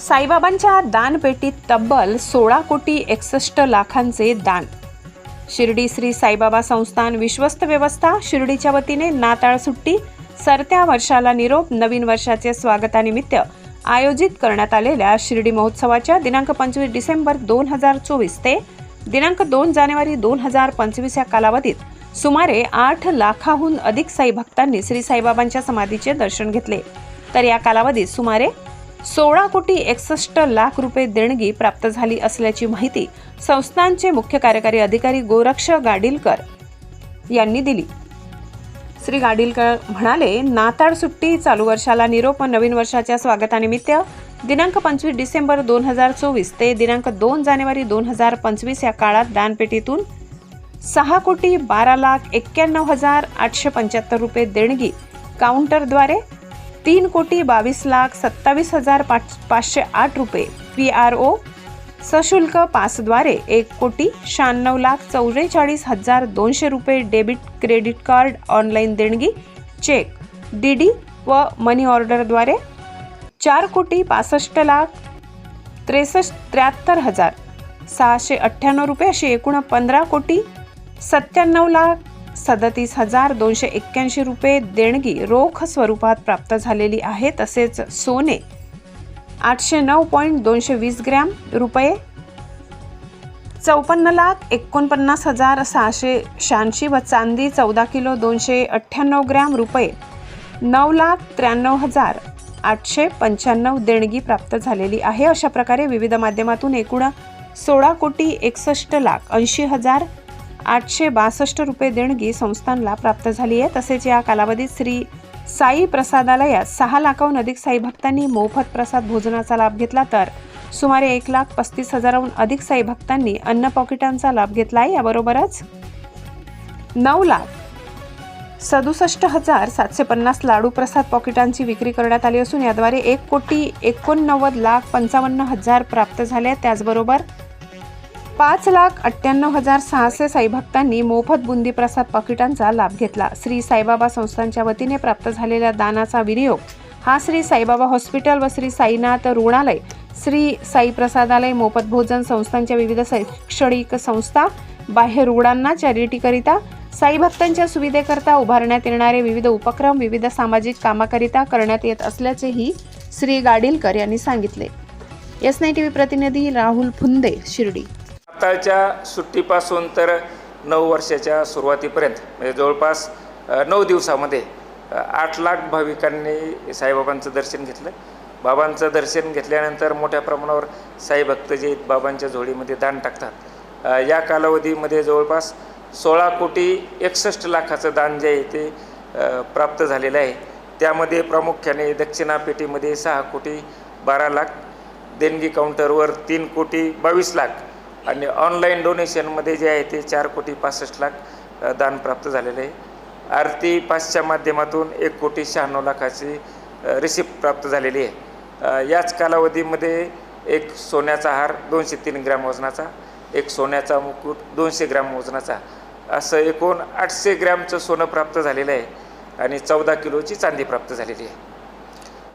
साईबाबांच्या दानपेटीत तब्बल सोळा कोटी एकसष्ट लाखांचे दान. शिर्डी श्री साईबाबा संस्थान विश्वस्त व्यवस्था शिर्डीच्या वतीने नाताळ सुट्टी सरत्या वर्षाला निरोप नवीन वर्षाचे स्वागतानिमित्त आयोजित करण्यात आलेल्या शिर्डी महोत्सवाच्या दिनांक पंचवीस डिसेंबर दोन हजार चोवीस ते दिनांक दोन जानेवारी दोन हजार पंचवीस या कालावधीत सुमारे आठ लाखाहून अधिक साई भक्तांनी श्री साईबाबांच्या समाधीचे दर्शन घेतले. तर या कालावधीत सुमारे सोळा कोटी एकसष्ट लाख रुपये देणगी प्राप्त झाली असल्याची माहिती संस्थांचे मुख्य कार्यकारी अधिकारी गोरक्ष गाडीलकर यांनी दिली. श्री गाडीलकर म्हणाले नाताळ सुट्टी चालू वर्षाला निरोप व नवीन वर्षाच्या स्वागतानिमित्त दिनांक पंचवीस डिसेंबर दोन हजार चोवीस ते दिनांक दोन जानेवारी दोन हजार पंचवीस या काळात दानपेटीतून सहा कोटी बारा लाख एक्क्याण्णव हजार आठशे पंच्याहत्तर रुपये देणगी काउंटरद्वारे तीन कोटी बावीस लाख सत्तावीस हजार पाच पाचशे आठ रुपये. पी आर ओ सशुल्क पासद्वारे एक कोटी शहाण्णव लाख चौवेचाळीस हजार दोनशे रुपये डेबिट क्रेडिट कार्ड ऑनलाईन देणगी चेक डी डी व मनी ऑर्डरद्वारे चार कोटी पासष्ट लाख त्रेसष्ट त्र्याहत्तर हजार सहाशे अठ्ठ्याण्णव रुपये अशी एकूण पंधरा कोटी सत्त्याण्णव लाख सदतीस हजार दोनशे एक्क्याऐंशी रुपये देणगी रोख स्वरूपात प्राप्त झालेली आहे तसेच सोने आठशे नऊ पॉईंट दोनशे वीस ग्रॅम रुपये चौपन्न लाख एकोणपन्नास हजार सहाशे शहाऐंशी व चांदी चौदा किलो दोनशे अठ्ठ्याण्णव ग्रॅम रुपये नऊ लाख त्र्याण्णव हजार आठशे पंच्याण्णव देणगी प्राप्त झालेली आहे. अशा प्रकारे विविध माध्यमातून एकूण सोळा कोटी एकसष्ट लाख ऐंशी हजार आठशे बासष्ट रुपये देणगी संस्थानला प्राप्त झाली आहे तसेच या कालावधीत श्री साई प्रसादालयात सहा लाखाहून अधिक साई भक्तांनी मोफत प्रसाद भोजनाचा लाभ घेतला तर सुमारे एक लाख पस्तीस हजाराहून अधिक साई भक्तांनी अन्न पॉकेटांचा लाभ घेतला आहे याबरोबरच नऊ लाख सदुसष्ट हजार सातशे पन्नास लाडू प्रसाद पॉकेटांची विक्री करण्यात आली असून याद्वारे एक कोटी एकोणनव्वद लाख पंचावन्न हजार प्राप्त झाले आहेत. त्याचबरोबर पाच लाख अठ्ठ्याण्णव हजार सहाशे साईभक्तांनी मोफत बुंदी प्रसाद पाकिटांचा लाभ घेतला. श्री साईबाबा संस्थांच्या वतीने प्राप्त झालेल्या दानाचा विनियोग हा श्री साईबाबा हॉस्पिटल व श्री साईनाथ रुग्णालय श्री साई प्रसादालय मोफत भोजन संस्थांच्या विविध शैक्षणिक संस्था बाह्य रुग्णांना चॅरिटीकरिता साई भक्तांच्या सुविधेकरता उभारण्यात येणारे विविध उपक्रम विविध सामाजिक कामाकरिता करण्यात येत असल्याचेही श्री गाडीलकर यांनी सांगितले. एस नाईन टी व्ही प्रतिनिधी राहुल फुंदे शिर्डी. आत्ताच्या सुट्टीपासून तर नऊ वर्षाच्या सुरुवातीपर्यंत म्हणजे जवळपास नऊ दिवसामध्ये आठ लाख भाविकांनी साईबाबांचं दर्शन घेतलं. बाबांचं दर्शन घेतल्यानंतर मोठ्या प्रमाणावर साईभक्त जे आहेत बाबांच्या झोळीमध्ये दान टाकतात. या कालावधीमध्ये जवळपास सोळा कोटी एकसष्ट लाखाचं दान जे आहे ते प्राप्त झालेलं आहे. त्यामध्ये प्रामुख्याने दक्षिणापेटीमध्ये सहा कोटी बारा लाख देणगी काउंटरवर तीन कोटी बावीस लाख आणि ऑनलाईन डोनेशनमध्ये जे आहे ते चार कोटी पासष्ट लाख दान प्राप्त झालेलं आहे. आरती पासच्या माध्यमातून एक कोटी शहाण्णव लाखाची रिसिप्ट प्राप्त झालेली आहे. याच कालावधीमध्ये एक सोन्याचा हार दोनशे तीन ग्रॅम वजनाचा एक सोन्याचा मुकुट दोनशे ग्रॅम वजनाचा असं एकूण आठशे ग्रॅमचं सोनं प्राप्त झालेलं आहे आणि चौदा किलोची चांदी प्राप्त झालेली आहे.